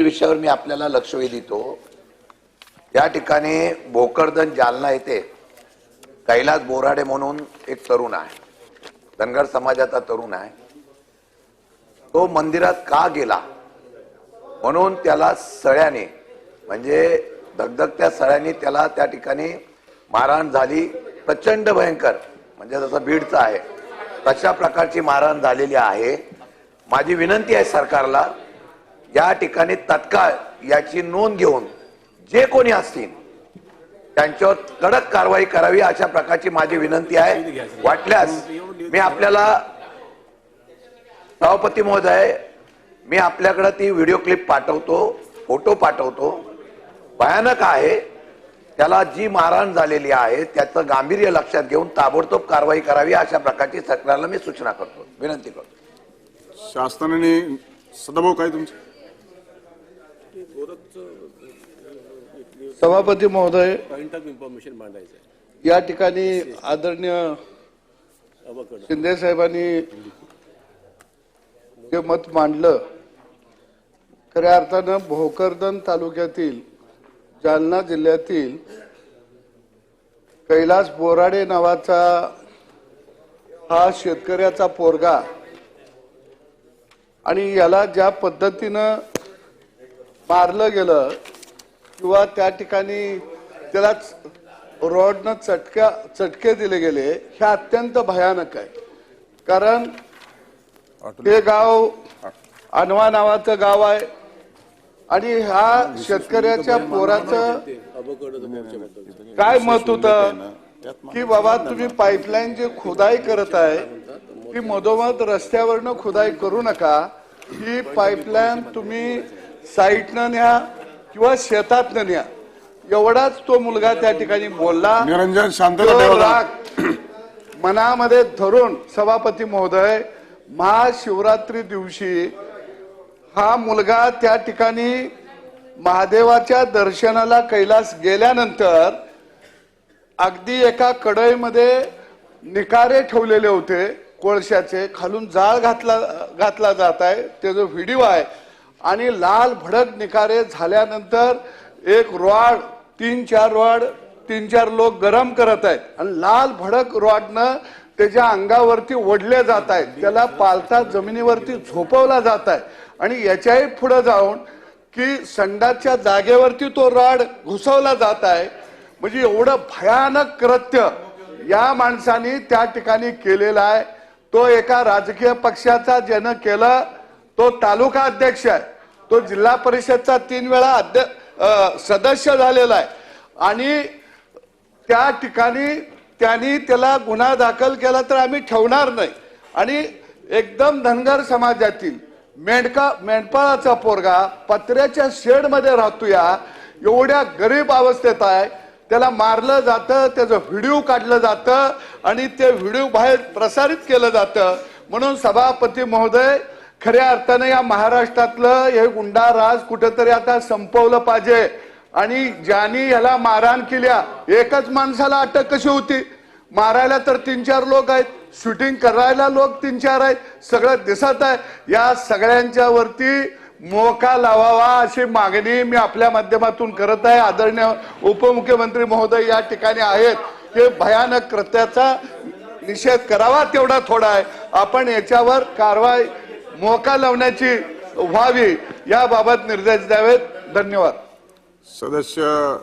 विषयावर मी आपल्याला लक्ष वेधितो या ठिकाणी भोकरदन जालना येथे कैलास बोराडे म्हणून एक तरुण आहे. धनगर समाजाचा तरुण आहे. तो मंदिरात का गेला? म्हणून त्याला सळ्याने म्हणजे धगधगत्या सळ्याने त्याला त्या ठिकाणी मारहाण झाली. प्रचंड भयंकर म्हणजे जसं बीडचं आहे. तशा प्रकारची मारहाण झालेली आहे. माझी विनंती आहे सरकारला या ठिकाणी तत्काळ याची नोंद घेऊन जे कोणी असतील त्यांच्यावर कडक कारवाई करावी अशा प्रकारची माझी विनंती आहे. वाटल्यास मी आपल्याला सभापती महोदय मी आपल्याकडे ती व्हिडिओ क्लिप पाठवतो फोटो पाठवतो. भयानक आहे. त्याला जी मारहाण झालेली आहे त्याचं गांभीर्य लक्षात घेऊन ताबडतोब कारवाई करावी अशा प्रकारची सरकारला मी सूचना करतो. विनंती करतो. शासनाने सदाभाऊ काय तुमचं? सभापती महोदय पॉइंट ऑफ इन्फॉर्मेशन मांडायचं या ठिकाणी आदरणीय शिंदे साहेबांनी जे मत मांडलं खऱ्या अर्थानं भोकरदन तालुक्यातील जालना जिल्ह्यातील कैलास बोराडे नावाचा हा शेतकऱ्याचा पोरगा आणि याला ज्या पद्धतीनं मारलं गेलं किंवा त्या ठिकाणी त्याला रॉडनं चटक्या चटके दिले गेले हे अत्यंत भयानक आहे. कारण ते गाव अनवा नावाचं गाव आहे आणि ह्या शेतकऱ्याच्या पोराचं काय मत होतं की बाबा तुम्ही पाईपलाईन जे खुदाई करत आहे ती मधोमध रस्त्यावरनं खुदाई करू नका. ही पाईपलाईन तुम्ही साईटनं न्या किंवा शेतातनं न्या. एवढाच तो मुलगा त्या ठिकाणी बोलला. निरंजन शांतता तो ठेवा जरा. राग मनामध्ये धरून सभापती महोदय महाशिवरात्री दिवशी हा मुलगा त्या ठिकाणी महादेवाच्या दर्शनाला कैलास गेल्यानंतर अगदी एका कढईमध्ये निकारे ठेवलेले होते कोळशाचे. खालून जाळ घातला घातला जात आहे. ते जो व्हिडिओ आहे आणि लाल भडक निकारे झाल्यानंतर एक रॉड तीन चार रॉड तीन चार लोक गरम करत आहेत. आणि लाल भडक रॉडनं त्याच्या अंगावरती ओढले जात आहेत. त्याला पालथा जमिनीवरती झोपवला जात आहे. आणि याच्याही पुढे जाऊन की संडाच्या जागेवरती तो रॉड घुसवला जात आहे. म्हणजे एवढं भयानक कृत्य या माणसाने त्या ठिकाणी केलेलं आहे. तो एका राजकीय पक्षाचा ज्यानं केलं तो तालुका अध्यक्ष आहे. तो जिल्हा परिषदचा तीन वेळा अध्यक्ष सदस्य झालेला आहे. आणि त्या ठिकाणी त्यांनी त्याला गुन्हा दाखल केला तर आम्ही ठेवणार नाही. आणि एकदम धनगर समाजातील मेंढका मेंढपाळाचा पोरगा पत्र्याच्या शेडमध्ये राहतो या एवढ्या गरीब अवस्थेत आहे. त्याला मारलं जातं त्याचं व्हिडिओ काढलं जातं आणि ते व्हिडिओ बाहेर प्रसारित केलं जातं. म्हणून सभापती महोदय खऱ्या अर्थानं या महाराष्ट्रातलं हे गुंडा राज कुठेतरी आता संपवलं पाहिजे. आणि ज्यांनी ह्याला मारहाण केल्या एकच माणसाला अटक कशी होती? मारायला तर तीन चार लोक आहेत शूटिंग करायला लोक तीन चार आहेत सगळं दिसत आहे. या सगळ्यांच्या वरती मोका लावावा अशी मागणी मी आपल्या माध्यमातून करत आहे. आदरणीय उपमुख्यमंत्री महोदय या ठिकाणी आहेत. हे भयानक कृत्याचा निषेध करावा तेवढा थोडा आहे. आपण याच्यावर कारवाई मोका लावण्याची व्हावी याबाबत निर्देश द्यावेत. धन्यवाद. सदस्य